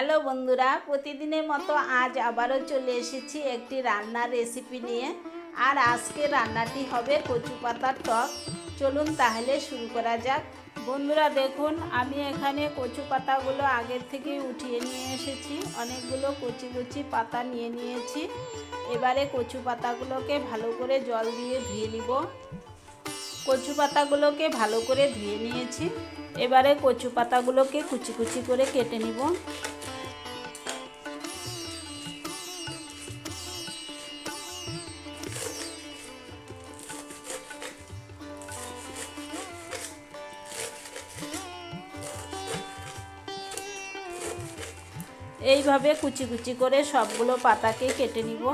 Hello বন্ধুরা, প্রতিদিনের মতো আজ আবারও চলে এসেছি একটি রান্নার রেসিপি নিয়ে। আর আজকে রান্নাটি হবে কচু পাতার টক। চলুন তাহলে শুরু করা যাক। বন্ধুরা, দেখুন, আমি এখানে কচু পাতাগুলো আগের থেকে উঠিয়ে নিয়ে এসেছি। অনেকগুলো কচি কচি পাতা নিয়ে নিয়েছি। এবারে কচু পাতাগুলোকে ভালো করে জল দিয়ে ধুয়ে নিব। কচু পাতাগুলোকে ভালো করে ধুয়ে নিয়েছি। এবারে কচু পাতাগুলোকে কুচি কুচি করে কেটে নিব। এইভাবে কুচি কুচি করে সবগুলো পাতাকে কেটে নিব।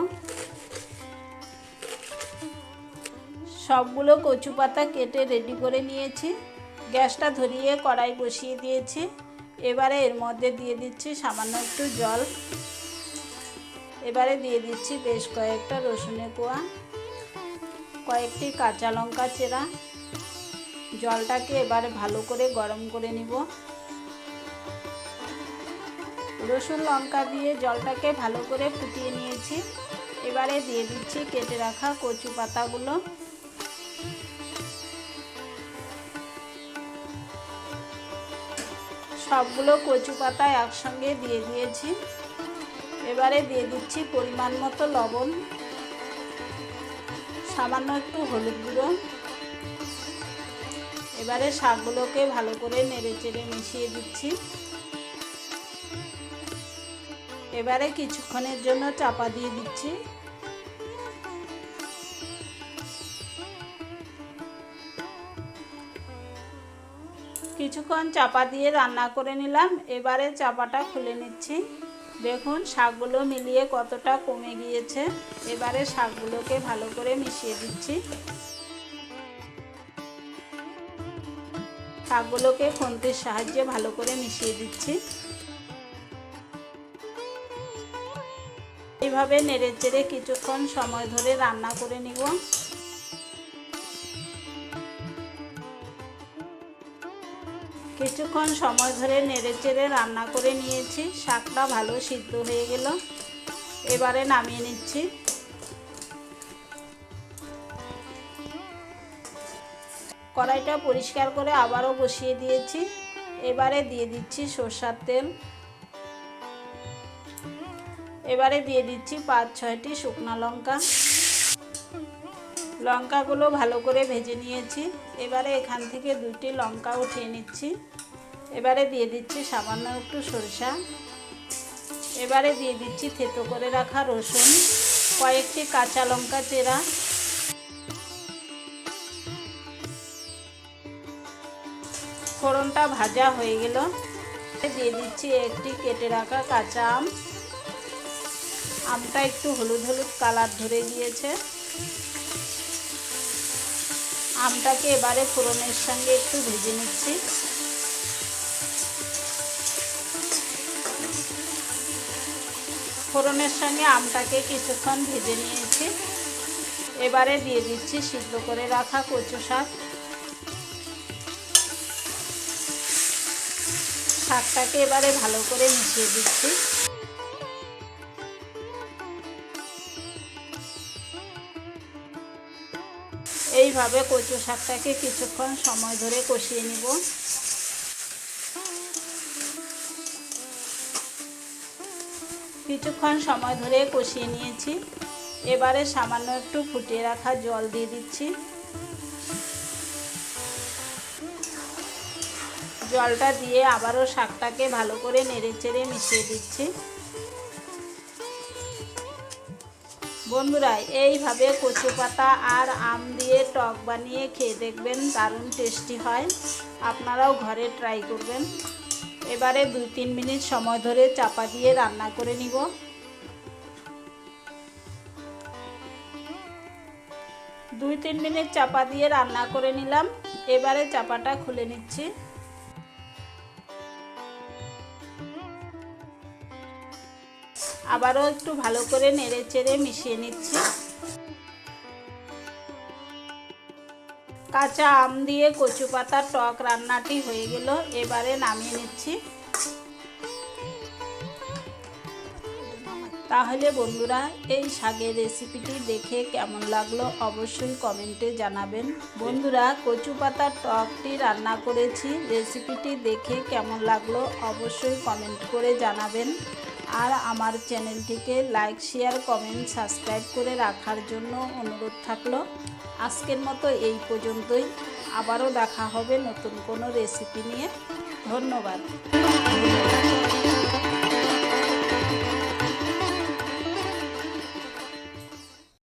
সবগুলো কচু পাতা কেটে রেডি করে নিয়েছি। গ্যাসটা ধরিয়ে কড়াই বসিয়ে দিয়েছি। এবারে এর মধ্যে দিয়ে দিচ্ছি সামান্য একটু জল। এবারে দিয়ে দিচ্ছি বেশ কয়েকটা রসুনের কোয়া, কয়েকটি কাঁচা লঙ্কা চেরা। জলটাকে এবারে ভালো করে গরম করে নিব। রসুন লঙ্কা দিয়ে জলটাকে ভালো করে ফুটিয়ে নিয়েছি। এবারে দিয়ে দিচ্ছি কেটে রাখা কচু পাতাগুলো। সবগুলো কচু পাতা একসঙ্গে দিয়ে দিয়েছি। এবারে দিয়ে দিচ্ছি পরিমাণ মতো লবণ। সামান্য একটু হলুদ গুঁড়ো। এবারে শাকগুলোকে ভালো করে নেড়ে চেড়ে মিশিয়ে দিচ্ছি। এবারে কিছুক্ষণের জন্য চাপা দিয়ে দিচ্ছি। কিছুক্ষণ চাপা দিয়ে রান্না করে নিলাম। এবারে চাপাটা খুলে নিচ্ছি। দেখুন, শাকগুলো মিলিয়ে কতটা কমে গিয়েছে। এবারে শাকগুলোকে ভালো করে মিশিয়ে দিচ্ছি। শাকগুলোকে খুন্তির সাহায্যে ভালো করে মিশিয়ে দিচ্ছি। এইভাবে নেড়ে চেড়ে কিছুক্ষণ সময় ধরে রান্না করে নিব। কিছুক্ষণ সময় ধরে নেড়ে চেড়ে রান্না করে নিয়েছি। শাকটা ভালো সিদ্ধ হয়ে গেল। এবারে নামিয়ে নিচ্ছি। কড়াইটা পরিষ্কার করে আবারও বসিয়ে দিয়েছি। এবারে দিয়ে দিচ্ছি সর্ষার তেল। এবারে দিয়ে দিচ্ছি পাঁচ, ছয়টি শুকনো লঙ্কা। লঙ্কাগুলো ভালো করে ভেজে নিয়েছি। এবারে এখান থেকে দুটি লঙ্কা উঠিয়ে নিচ্ছি। এবারে দিয়ে দিচ্ছি সামান্য একটু সরষা। এবারে দিয়ে দিচ্ছি থেতো করে রাখা রসুন, কয়েকটি কাঁচা লঙ্কা চেরা। ফোড়নটা ভাজা হয়ে গেল। দিয়ে দিচ্ছি একটি কেটে রাখা কাঁচা আম। আমটা একটু হলুদ হলুদ কালার ধরে গিয়েছে আমটাকে এবারে ফোড়নের সঙ্গে একটু ভেজে নিচ্ছি। ফোড়নের সঙ্গে আমটাকে কিছুক্ষণ ভেজে নিয়েছি। এবারে দিয়ে দিচ্ছি সিদ্ধ করে রাখা কচু শাক। শাকটাকে এবারে ভালো করে মিশিয়ে দিচ্ছি। এইভাবে কচু শাকটাকে কিছুক্ষণ সময় ধরে কষিয়ে নিব। কিছুক্ষণ সময় ধরে কষিয়ে নিয়েছি। এবারে সামান্য একটু ফুটিয়ে রাখা জল দিয়ে দিচ্ছি। জলটা দিয়ে আবারও শাকটাকে ভালো করে নেড়ে চেড়ে মিশিয়ে দিচ্ছি। বন্ধুরা, এইভাবে কচু পাতা আর আম দিয়ে টক বানিয়ে খেয়ে দেখবেন দারুণ টেস্টি হয়। আপনারাও ঘরে ট্রাই করবেন। এবারে দুই তিন মিনিট সময় ধরে চাপা দিয়ে রান্না করে নিব। দুই তিন মিনিট চাপা দিয়ে রান্না করে নিলাম। এবারে চাপাটা খুলে নিচ্ছি। আবারও একটু ভালো করে নেড়ে চেড়ে মিশিয়ে নিচ্ছি। কাঁচা আম দিয়ে কচু পাতার টক রান্নাটি হয়ে গেল, এবারে নামিয়ে নিচ্ছি। তাহলে বন্ধুরা, এই শাকের রেসিপিটি দেখে কেমন লাগল অবশ্যই কমেন্টে জানাবেন। বন্ধুরা, কচু পাতার টকটি রান্না করেছি, রেসিপিটি দেখে কেমন লাগল অবশ্যই কমেন্ট করে জানাবেন। আর আমার চ্যানেলটিকে লাইক, শেয়ার, কমেন্ট, সাবস্ক্রাইব করে রাখার জন্য অনুরোধ থাকল। আজকের মতো এই পর্যন্তই। আবারও দেখা হবে নতুন কোনো রেসিপি নিয়ে। ধন্যবাদ।